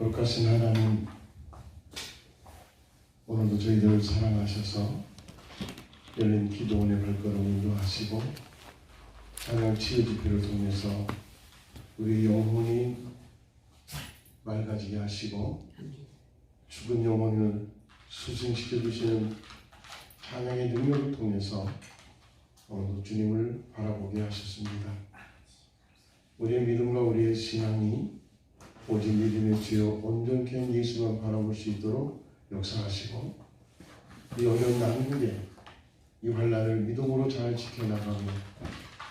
거룩하신 하나님 오늘도 저희들을 사랑하셔서 열린 기도원의 발걸음 인도하시고 찬양 치유 집회를 통해서 우리 영혼이 맑아지게 하시고 죽은 영혼을 수승시켜 주시는 찬양의 능력을 통해서 오늘도 주님을 바라보게 하셨습니다. 우리의 믿음과 우리의 신앙이 오직 믿음의 주여 온전케 한 예수만 바라볼 수 있도록 역사하시고 이 어려운 난국에 이 환란을 믿음으로 잘 지켜나가며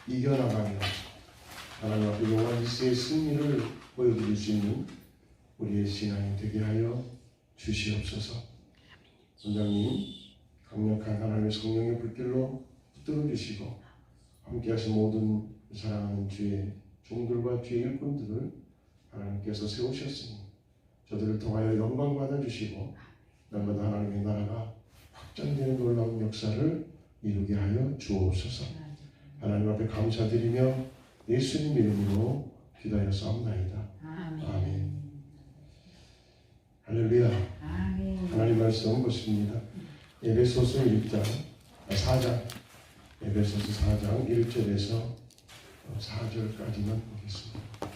이겨나가며 하나님 앞에 영원 일세의 승리를 보여드릴 수 있는 우리의 신앙이 되게 하여 주시옵소서. 원장님 강력한 하나님의 성령의 불길로 붙들어 주시고 함께하신 모든 사랑하는 주의 종들과 주의 일꾼들을 하나님께서 세우셨으니 저들을 통하여 영광 받아 주시고 날마다 하나님의 나라가 확장되는 놀라운 역사를 이루게 하여 주옵소서. 하나님 앞에 감사드리며 예수님 이름으로 기도하였사옵나이다. 아멘. 아멘. 할렐루야. 아멘. 하나님 말씀 보십니다. 에베소서 1장, 4장, 에베소서 4장 1절에서 4절까지만 보겠습니다.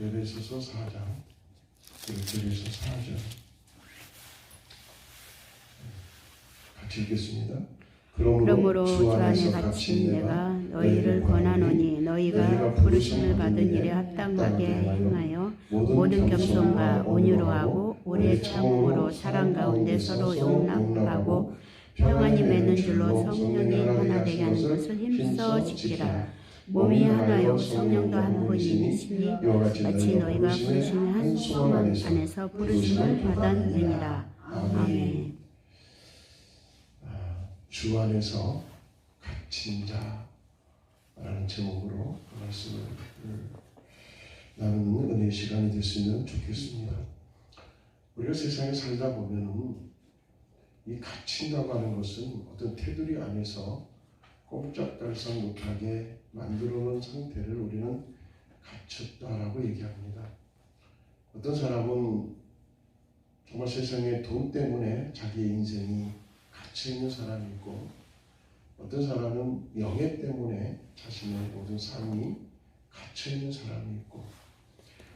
에베소서 4장 1절에서 4절 같이 읽겠습니다. 그러므로 주 안에 갇힌 내가 너희를 권하노니 너희가 부르심을 받은 일에 합당하게 행하여 모든 겸손과 온유로 하고 오래 참음으로 사랑 가운데 서로 용납하고 평안이 맺는 줄로 성령이 하나 되게 하는 것을 힘써 지키라 몸이 하나요? 성령도 한 분이시니? 마치 너희가 부르심의 한 소망 안에서 부르심을 받았느니라 아멘. 아, 주 안에서 갇힌 자라는 제목으로 그 말씀을 나누는 은혜의 시간이 됐으면 좋겠습니다. 우리가 세상에 살다 보면은 이 갇힌다고 하는 것은 어떤 테두리 안에서 꼼짝달싹 못하게 만들어 놓은 상태를 우리는 갇혔다라고 얘기합니다. 어떤 사람은 정말 세상에 돈 때문에 자기의 인생이 갇혀 있는 사람이 있고 어떤 사람은 명예 때문에 자신의 모든 삶이 갇혀 있는 사람이 있고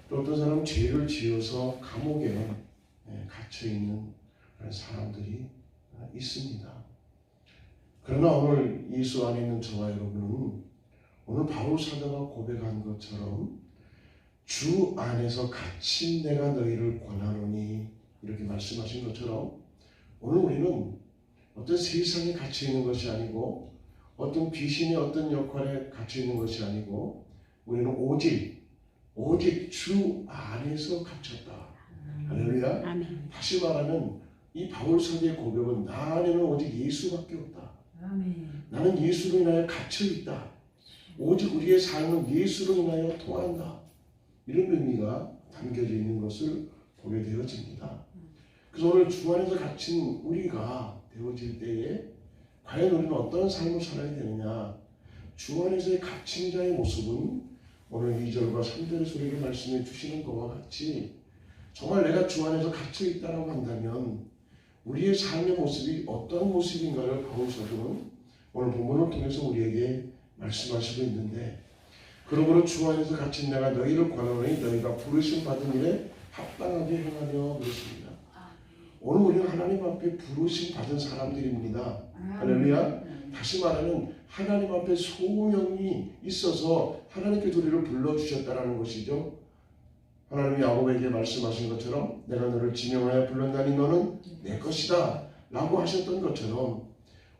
또 어떤 사람은 죄를 지어서 감옥에 예, 갇혀 있는 그런 사람들이 아, 있습니다. 그러나 오늘 예수 안에 있는 저와 여러분은 오늘 바울 사도가 고백한 것처럼 주 안에서 갇힌 내가 너희를 권하노니 이렇게 말씀하신 것처럼 오늘 우리는 어떤 세상에 갇혀 있는 것이 아니고 어떤 귀신의 어떤 역할에 갇혀 있는 것이 아니고 우리는 오직 오직 주 안에서 갇혔다. 할렐루야. 아멘 다시 말하면 이 바울 사도의 고백은 나 안에는 오직 예수밖에 없다. 아멘. 나는 예수로 인하여 갇혀 있다. 오직 우리의 삶은 예수로 인하여 통한다. 이런 의미가 담겨져 있는 것을 보게 되어집니다. 그래서 오늘 주 안에서 갇힌 우리가 되어질 때에 과연 우리는 어떤 삶을 살아야 되느냐? 주 안에서의 갇힌 자의 모습은 오늘 2절과 3절의 소리를 말씀해 주시는 것과 같이 정말 내가 주 안에서 갇혀 있다라고 한다면 우리의 삶의 모습이 어떤 모습인가를 바울 사도는 오늘 본문을 통해서 우리에게 말씀하시고 있는데 그러므로 주 안에서 갇힌 내가 너희를 권하노니 너희가 부르심 받은 일에 합당하게 행하며 그렇습니다. 오늘 우리는 하나님 앞에 부르심 받은 사람들입니다. 할렐루야. 다시 말하면 하나님 앞에 소명이 있어서 하나님께서 우리를 불러주셨다라는 것이죠. 하나님이 야곱에게 말씀하신 것처럼 내가 너를 지명하여 불렀나니 너는 내 것이다 라고 하셨던 것처럼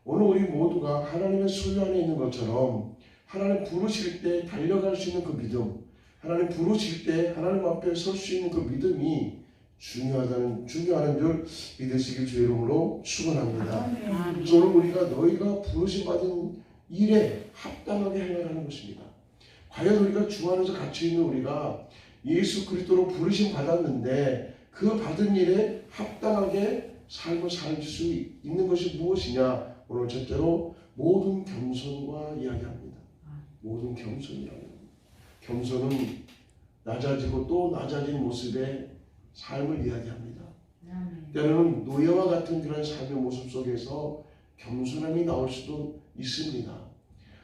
오늘 우리 모두가 하나님의 소유 안에 있는 것처럼 하나님 부르실 때 달려갈 수 있는 그 믿음 하나님 부르실 때 하나님 앞에 설 수 있는 그 믿음이 중요하다는 중요한 줄 믿으시길 주의 이름으로 축원합니다. 오늘 우리가 너희가 부르심 받은 일에 합당하게 행하라는 것입니다. 과연 우리가 주 안에서 갇혀 있는 우리가 예수 그리스도로 부르심 받았는데 그 받은 일에 합당하게 삶을 살 수 있는 것이 무엇이냐? 오늘 첫째로 모든 겸손과 이야기합니다. 모든 겸손이라고. 겸손은 낮아지고 또 낮아진 모습의 삶을 이야기합니다. 때로는 노예와 같은 그런 삶의 모습 속에서 겸손함이 나올 수도 있습니다.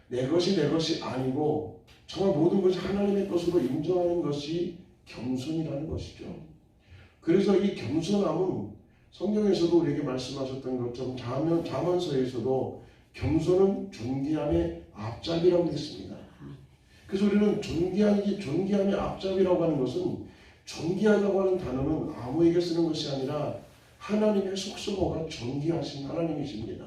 내 것이 내 것이 아니고 정말 모든 것이 하나님의 것으로 인정하는 것이 겸손이라는 것이죠. 그래서 이 겸손함은 성경에서도 우리에게 말씀하셨던 것처럼 자문, 자문서에서도 겸손은 존귀함의 앞잡이라고 했습니다. 그래서 우리는 존귀함이 존귀함의 앞잡이라고 하는 것은 존귀하다고 하는 단어는 아무에게 쓰는 것이 아니라 하나님의 속성어가 존귀하신 하나님이십니다.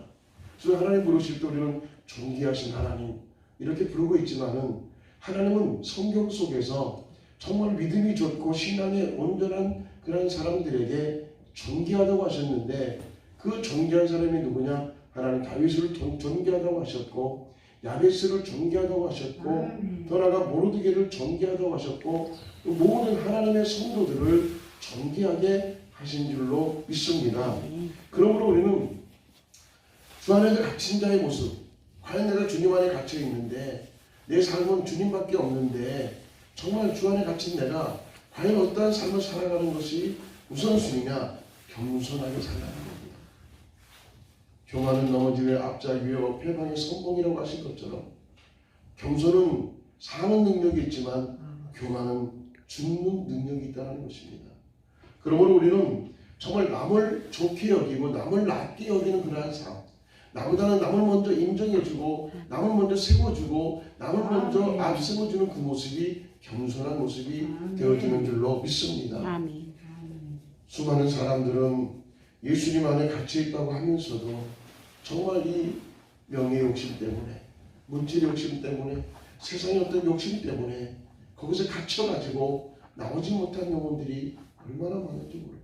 그래서 하나님 부르실 때 우리는 존귀하신 하나님 이렇게 부르고 있지만은 하나님은 성경 속에서 정말 믿음이 좋고 신앙에 온전한 그런 사람들에게 존귀하다고 하셨는데 그 존귀한 사람이 누구냐? 하나님 다윗을 존- 존귀하다고 하셨고 야베스를 존귀하다고 하셨고 더 나아가 모르드게를 존귀하다고 하셨고 또 모든 하나님의 성도들을 존귀하게 하신 줄로 믿습니다. 그러므로 우리는 주 안에서 갇힌 자의 모습 과연 내가 주님 안에 갇혀 있는데 내 삶은 주님밖에 없는데 정말 주 안에 갇힌 내가 과연 어떠한 삶을 살아가는 것이 우선순위냐 겸손하게 살아가는 겁니다. 교만은 넘어지의 앞자기요 패방의 성공이라고 하신 것처럼 겸손은 사는 능력이 있지만 교만은 죽는 능력이 있다는 것입니다. 그러므로 우리는 정말 남을 좋게 여기고 남을 낮게 여기는 그러한 삶 나보다는 남을 먼저 인정해주고 남을 먼저 세워주고 남을 먼저 앞세워주는 그 모습이 겸손한 모습이 되어지는 줄로 믿습니다. 수많은 사람들은 예수님 안에 갇혀 있다고 하면서도 정말 이 명예 욕심 때문에 문질 욕심 때문에 세상의 어떤 욕심 때문에 거기서 갇혀가지고 나오지 못한 영혼들이 얼마나 많은지 모릅니다.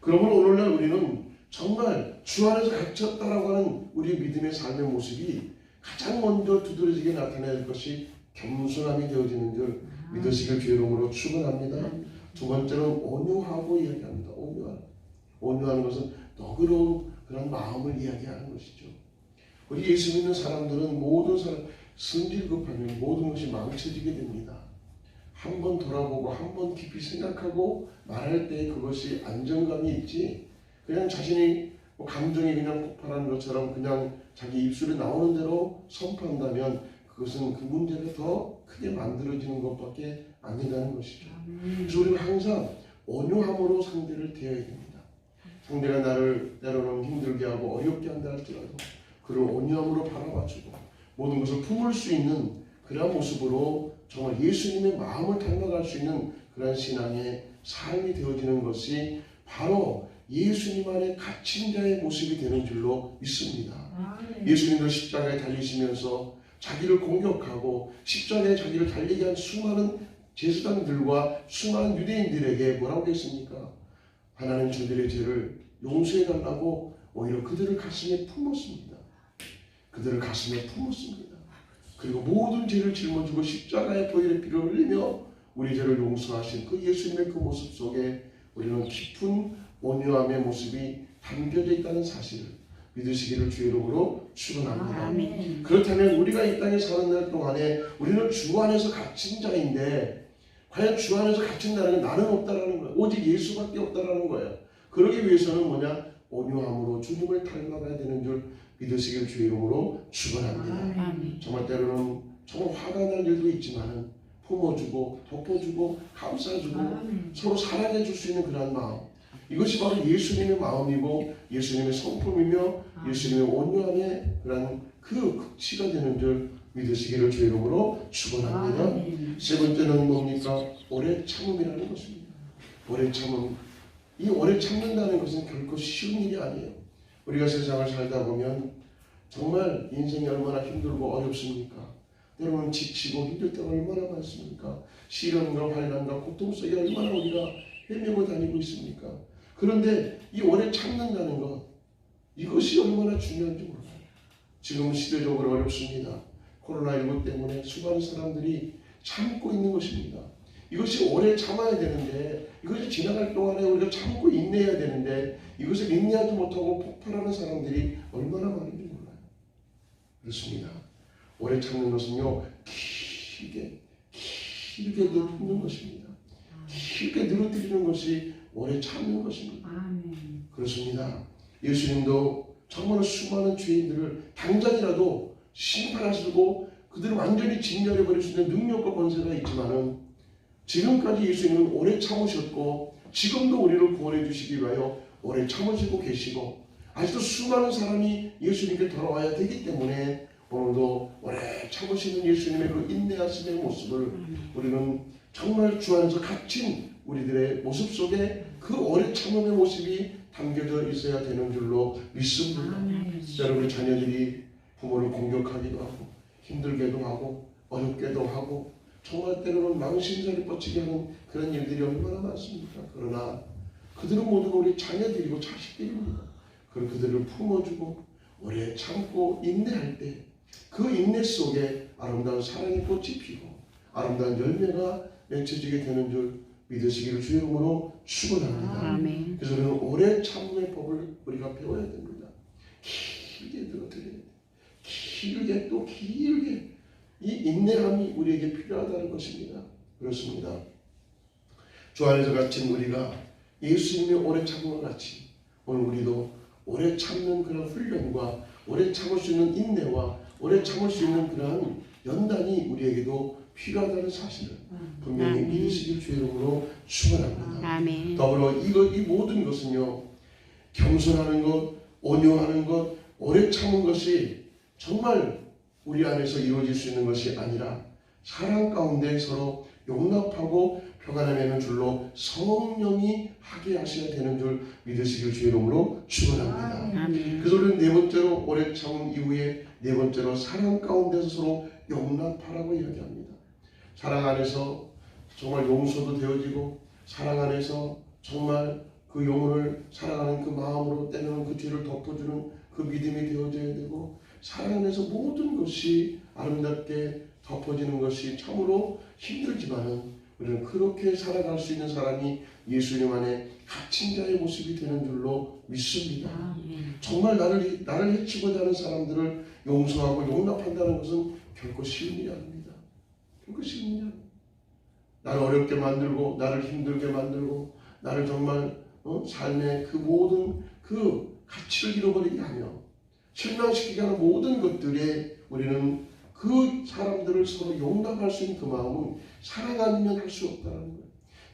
그러므로 오늘날 우리는 정말 주 안에서 갇혔다라고 하는 우리 믿음의 삶의 모습이 가장 먼저 두드러지게 나타낼 것이 겸손함이 되어지는 줄 믿으시길 주의로 축원합니다. 두 번째는 온유하고 이야기합니다. 온유한. 온유하는 것은 너그러운 그런 마음을 이야기하는 것이죠. 우리 예수 믿는 사람들은 모든 사람 승질 급하면 모든 것이 망쳐지게 됩니다. 한 번 돌아보고 한 번 깊이 생각하고 말할 때 그것이 안정감이 있지 그냥 자신이 뭐 감정이 그냥 폭발하는 것처럼 그냥 자기 입술에 나오는 대로 선포한다면 그것은 그 문제가 더 크게 만들어지는 것밖에 안 된다는 것이죠. 그래서 우리는 항상 온유함으로 상대를 대해야 됩니다. 상대가 나를 때로는 힘들게 하고 어렵게 한다 할지라도 그를 온유함으로 바라봐주고 모든 것을 품을 수 있는 그러한 모습으로 정말 예수님의 마음을 닮아갈 수 있는 그러한 신앙의 삶이 되어지는 것이 바로 예수님 안에 갇힌 자의 모습이 되는 줄로 믿습니다. 예수님도 십자가에 달리시면서 자기를 공격하고 십자가에 자기를 달리게 한 수많은 제사장들과 수많은 유대인들에게 뭐라고 했습니까? 하나님 저들의 죄를 용서해 달라고 오히려 그들을 가슴에 품었습니다. 그들을 가슴에 품었습니다. 그리고 모든 죄를 짊어지고 십자가에 보혈의 피를 흘리며 우리 죄를 용서하신 그 예수님의 그 모습 속에 우리는 깊은 온유함의 모습이 담겨져 있다는 사실을 믿으시기를 주의 이름으로 축원합니다. 아멘. 그렇다면 우리가 이 땅에 사는 날 동안에 우리는 주 안에서 갇힌 자인데 과연 주 안에서 갇힌다는 건 나는 없다라는 거예요. 오직 예수밖에 없다라는 거예요. 그러기 위해서는 뭐냐? 온유함으로 주님을 닮아가야 되는 줄 믿으시길 주의 이름으로 축원합니다. 아멘. 정말 때로는 정말 화가 날 일도 있지만은 품어주고 덮어주고 감싸주고 서로 사랑해 줄 수 있는 그런 마음 이것이 바로 예수님의 마음이고 예수님의 성품이며 예수님의 온유함의 그런 그 극치가 되는 줄 믿으시기를 주의 이름으로 축원합니다. 세 번째는 뭡니까? 오래 참음이라는 것입니다. 오래 참음. 이 오래 참는다는 것은 결코 쉬운 일이 아니에요. 우리가 세상을 살다 보면 정말 인생이 얼마나 힘들고 어렵습니까? 때로는 지치고 힘들 때가 얼마나 많습니까? 시련과 환난과 고통 속에 얼마나 우리가 헤매고 다니고 있습니까? 그런데 이 오래 참는다는 것 이것이 얼마나 중요한지 몰라요. 지금 시대적으로 어렵습니다. 코로나19 때문에 수많은 사람들이 참고 있는 것입니다. 이것이 오래 참아야 되는데 이것이 지나갈 동안에 우리가 참고 인내해야 되는데 이것을 인내하지 못하고 폭발하는 사람들이 얼마나 많은지 몰라요. 그렇습니다. 오래 참는 것은요 길게 길게 늘 품는 것입니다. 길게 늘어뜨리는 것이 오래 참는 것입니다. 아멘. 그렇습니다. 예수님도 정말 수많은 죄인들을 당장이라도 심판하시고 그들을 완전히 진멸해 버릴 수 있는 능력과 권세가 있지만은 지금까지 예수님은 오래 참으셨고 지금도 우리를 구원해 주시기 위하여 오래 참으시고 계시고 아직도 수많은 사람이 예수님께 돌아와야 되기 때문에 오늘도 오래 참으시는 예수님의 그 인내하심의 모습을 우리는 정말 주 안에서 갇힌 우리들의 모습 속에 그 오래 참음의 모습이 담겨져 있어야 되는 줄로 믿습니다. 여러분 우리 자녀들이 부모를 공격하기도 하고 힘들게도 하고 어렵게도 하고 정말 때로는 망신살이 뻗치게 하는 그런 일들이 얼마나 많습니까? 그러나 그들은 모두 우리 자녀들이고 자식들입니다. 그럼 그들을 품어주고 오래 참고 인내할 때 그 인내 속에 아름다운 사랑의 꽃이 피고 아름다운 열매가 맺혀지게 되는 줄 믿으시기를 주의 이름으로 축원합니다. 아멘. 그래서 우리는 오래 참음의 법을 우리가 배워야 됩니다. 길게 들어드려야 돼. 길게 또 길게 이 인내함이 우리에게 필요하다는 것입니다. 그렇습니다. 주 안에서 갇힌 우리가 예수님의 오래 참음과 같이 오늘 우리도 오래 참는 그런 훈련과 오래 참을 수 있는 인내와 오래 참을 수 있는 그러한 연단이 우리에게도 필요하다는 사실을 분명히 주의 이름으로 축원합니다. 아멘. 더불어 이거 이 모든 것은요 겸손하는 것, 온유하는 것, 오래 참은 것이 정말 우리 안에서 이루어질 수 있는 것이 아니라 사랑 가운데 서로 용납하고 평안해내는 줄로 성령이 하게 하셔야 되는 줄 믿으시길 주의 이름으로 축원합니다. 그래서 우리는 네 번째로 오래 참은 이후에 네 번째로 사랑 가운데서 서로 용납하라고 이야기합니다. 사랑 안에서 정말 용서도 되어지고 사랑 안에서 정말 그 영혼을 사랑하는 그 마음으로 때로는 그 뒤를 덮어주는 그 믿음이 되어져야 되고 사랑 안에서 모든 것이 아름답게 덮어지는 것이 참으로 힘들지만은 우리는 그렇게 살아갈 수 있는 사람이 예수님 안에 갇힌 자의 모습이 되는 줄로 믿습니다. 아멘. 정말 나를 나를 해치고자 하는 사람들을 용서하고 용납한다는 것은 결코 쉬운 일이 아닙니다. 결코 쉬운 일이 아닙니다. 나를 어렵게 만들고 나를 힘들게 만들고 나를 정말 어? 삶의 그 모든 그 가치를 잃어버리게 하며 실망시키게 하는 모든 것들에 우리는 그 사람들을 서로 용납할 수 있는 그 마음은 사랑 아니면 할 수 없다는 거예요.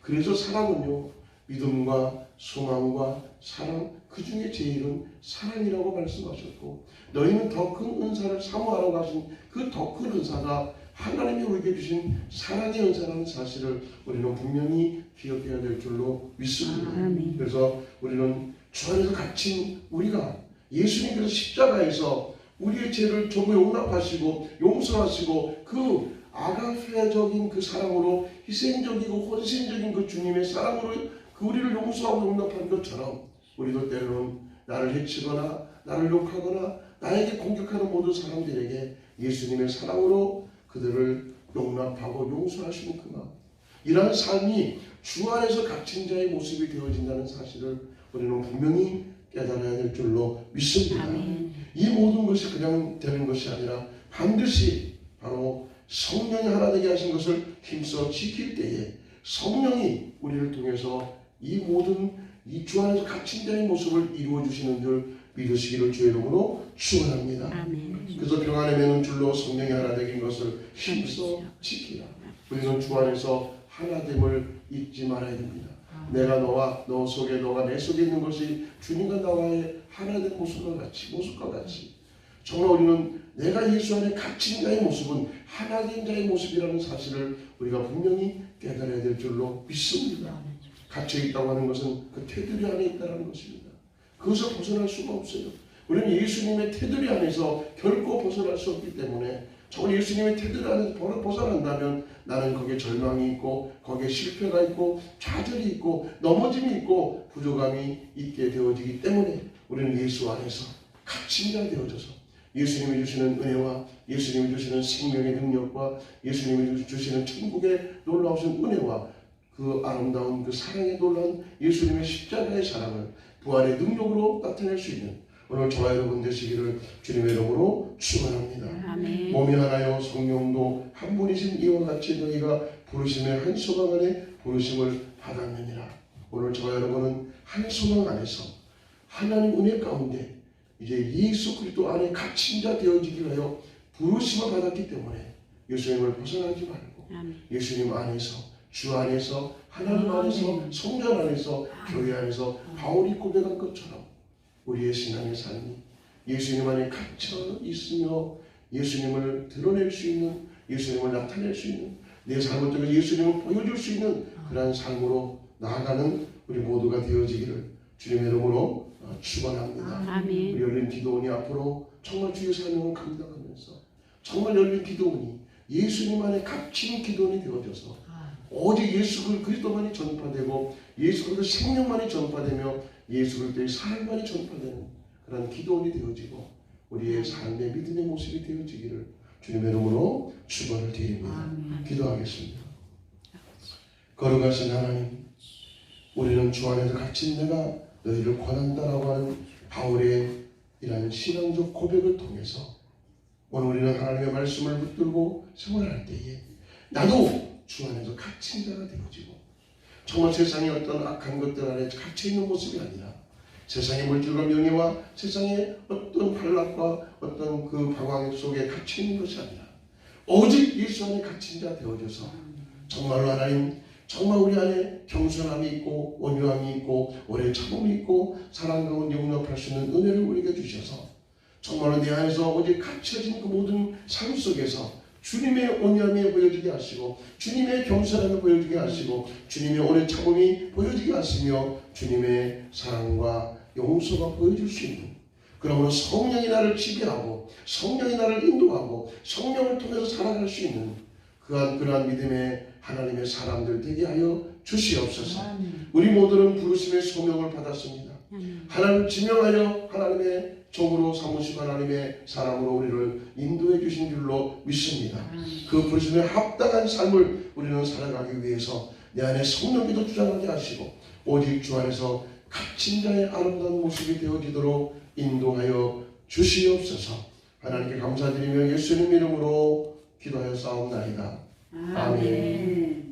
그래서 사랑은요 믿음과 소망과 사랑 그 중에 제일은 사랑이라고 말씀하셨고 너희는 더 큰 은사를 사모하러 가신 그 더 큰 은사가 하나님이 우리에게 주신 사랑의 은사라는 사실을 우리는 분명히 기억해야 될 줄로 믿습니다. 아멘. 그래서 우리는 주 안에서 갇힌 우리가 예수님께서 십자가에서 우리의 죄를 전부 용납하시고 용서하시고 그 아가페적인 그 사랑으로 희생적이고 헌신적인 그 주님의 사랑으로 그 우리를 용서하고 용납한 것처럼 우리도 때로는 나를 해치거나 나를 욕하거나 나에게 공격하는 모든 사람들에게 예수님의 사랑으로 그들을 용납하고 용서하시는 그 마음 이러한 삶이 주 안에서 갇힌 자의 모습이 되어진다는 사실을 우리는 분명히 깨달아야 될 줄로 믿습니다. 아멘. 이 모든 것이 그냥 되는 것이 아니라 반드시 바로 성령이 하나 되게 하신 것을 힘써 지킬 때에 성령이 우리를 통해서 이 모든 이 주 안에서 갇힌 자의 모습을 이루어 주시는 줄 믿으시기를 주의 이름으로 축원합니다. 그래서 평안에 매는 줄로 성령이 하나 되긴 것을 힘써 지키라. 우리는 주 안에서 하나됨을 잊지 말아야 됩니다. 내가 너와 너 속에 너가 내 속에 있는 것이 주님과 나와의 하나된 모습과 같이 모습과 같이 정말 우리는 내가 예수 안에 갇힌 자의 모습은 하나된 자의 모습이라는 사실을 우리가 분명히 깨달아야 될 줄로 믿습니다. 갇혀 있다고 하는 것은 그 테두리 안에 있다는 것입니다. 그것을 벗어날 수가 없어요. 우리는 예수님의 테두리 안에서 결코 벗어날 수 없기 때문에 정말 예수님의 테두리 안에서 벗- 벗어난다면 나는 거기에 절망이 있고 거기에 실패가 있고 좌절이 있고 넘어짐이 있고 부족함이 있게 되어지기 때문에 우리는 예수 안에서 갇힌 자 되어져서 예수님이 주시는 은혜와 예수님이 주시는 생명의 능력과 예수님이 주시는 천국의 놀라우신 은혜와 그 아름다운 그 사랑의 놀라운 예수님의 십자가의 사랑을 부활의 능력으로 나타낼 수 있는 오늘 저와 여러분 되시기를 주님의 이름으로 축원합니다. 아멘. 몸이 하나요 성령도 한 분이신 이와 같이 너희가 부르심의 한 소망 안에 부르심을 받았느니라. 오늘 저와 여러분은 한 소망 안에서 하나님 은혜 가운데 이제 예수 그리스도 안에 갇힌 자 되어지기 위하여 부르심을 받았기 때문에 예수님을 벗어나지 말고 아멘. 예수님 안에서 주 안에서 하나님 안에서 성전 안에서 교회 안에서 바울이 고백한 것처럼 우리의 신앙의 삶이 예수님 안에 갇혀 있으며 예수님을 드러낼 수 있는 예수님을 나타낼 수 있는 내 삶을 통해 예수님을 보여줄 수 있는 그러한 삶으로 나아가는 우리 모두가 되어지기를 주님의 이름으로 어, 축원합니다. 우리 열린 기도원이 앞으로 정말 주의 사명을 감당하면서 정말 열린 기도원이 예수님 안에 갇힌 기도원이 되어져서 오직 예수 그리스도만이 전파되고 예수 그리스도 생명만이 전파되며 예수 그리스도의 사랑만이 전파되는 그런 기도원이 되어지고 우리의 삶의 믿음의 모습이 되어지기를 주님의 이름으로 축원을 드립니다. 기도하겠습니다. 거룩하신 하나님, 우리는 주 안에서 갇힌 내가 너희를 권한다라고 하는 바울의 이러한 신앙적 고백을 통해서 오늘 우리는 하나님의 말씀을 붙들고 생활할 때에 나도 주 안에서 갇힌 자가 되어지고 정말 세상의 어떤 악한 것들 안에 갇혀 있는 모습이 아니라 세상의 물질과 명예와 세상의 어떤 반락과 어떤 그 방황 속에 갇혀 있는 것이 아니라 오직 예수 안에 갇힌 자 되어져서 정말로 하나님 정말 우리 안에 겸손함이 있고 온유함이 있고 오래 참음이 있고 사랑 가운데 용납할 수 있는 은혜를 우리에게 주셔서 정말로 내 안에서 오직 갇혀진 그 모든 삶 속에서 주님의 온유함이 보여지게 하시고 주님의 겸손함이 보여지게 하시고 주님의 오래 참음이 보여지게 하시며 주님의 사랑과 용서가 보여줄 수 있는 그러므로 성령이 나를 지배하고 성령이 나를 인도하고 성령을 통해서 살아갈 수 있는 그한 그러한 믿음의 하나님의 사람들 되게 하여 주시옵소서. 우리 모두는 부르심의 소명을 받았습니다. 하나님 지명하여 하나님의 종으로 삼으시고 하나님의 사람으로 우리를 인도해 주신 줄로 믿습니다. 그 부르심에 합당한 삶을 우리는 살아가기 위해서 내 안에 성령께도 주장하게 하시고 오직 주 안에서 갇힌 자의 아름다운 모습이 되어지도록 인도하여 주시옵소서. 하나님께 감사드리며 예수님 이름으로 기도하여 싸움나이다. 아멘.